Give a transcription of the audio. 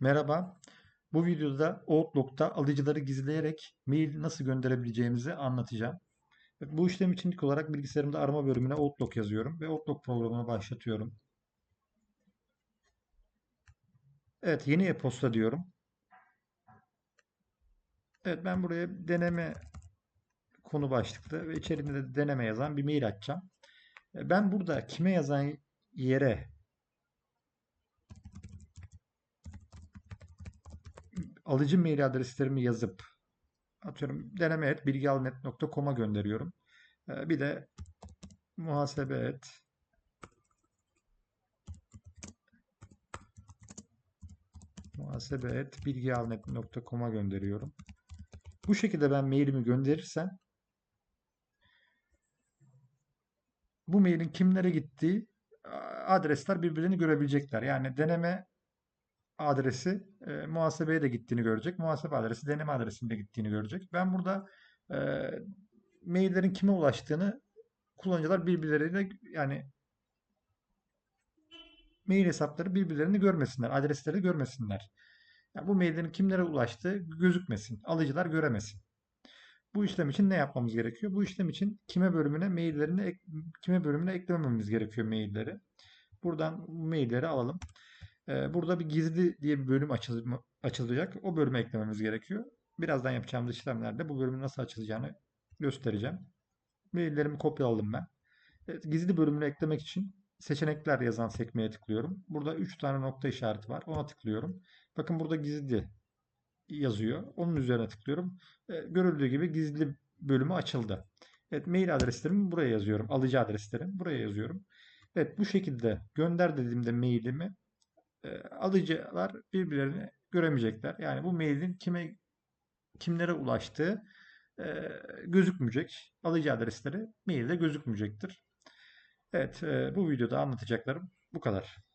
Merhaba. Bu videoda Outlook'ta alıcıları gizleyerek mail nasıl gönderebileceğimizi anlatacağım. Bu işlem için ilk olarak bilgisayarımda arama bölümüne Outlook yazıyorum ve Outlook programını başlatıyorum. Evet, yeni e-posta diyorum. Evet, ben buraya deneme konu başlıklı ve içerisinde de deneme yazan bir mail açacağım. Ben burada kime yazan yere alıcı mail adreslerimi yazıp atıyorum deneme et bilgialnet.com'a gönderiyorum. Ee, bir de muhasebe et muhasebe et bilgialnet.com'a gönderiyorum. Bu şekilde ben mailimi gönderirsem bu mailin kimlere gittiği adresler birbirlerini görebilecekler. Yani deneme adresi e, muhasebeye de gittiğini görecek. Muhasebe adresi deneme adresinde gittiğini görecek. Ben burada e, maillerin kime ulaştığını kullanıcılar birbirleriyle yani mail hesapları birbirlerini görmesinler. Adresleri görmesinler. Yani bu maillerin kimlere ulaştığı gözükmesin. Alıcılar göremesin. Bu işlem için ne yapmamız gerekiyor? Bu işlem için kime bölümüne maillerini kime bölümüne eklemememiz gerekiyor mailleri. Buradan mailleri alalım. Ee, burada bir gizli diye bir bölüm açılacak. O bölümü eklememiz gerekiyor. Birazdan yapacağımız işlemlerde bu bölümün nasıl açılacağını göstereceğim. Maillerimi kopyaladım ben. Evet, gizli bölümünü eklemek için seçenekler yazan sekmeye tıklıyorum. Burada 3 tane nokta işareti var. Ona tıklıyorum. Bakın burada gizli yazıyor. Onun üzerine tıklıyorum. E, görüldüğü gibi gizli bölümü açıldı. Evet mail adreslerimi buraya yazıyorum. Alıcı adreslerim buraya yazıyorum. Evet bu şekilde gönder dediğimde mailimi e, alıcılar birbirlerini göremeyecekler. Yani bu mailin kime kimlere ulaştığı e, gözükmeyecek. Alıcı adresleri mailde gözükmeyecektir. Evet, e, bu videoda anlatacaklarım bu kadar.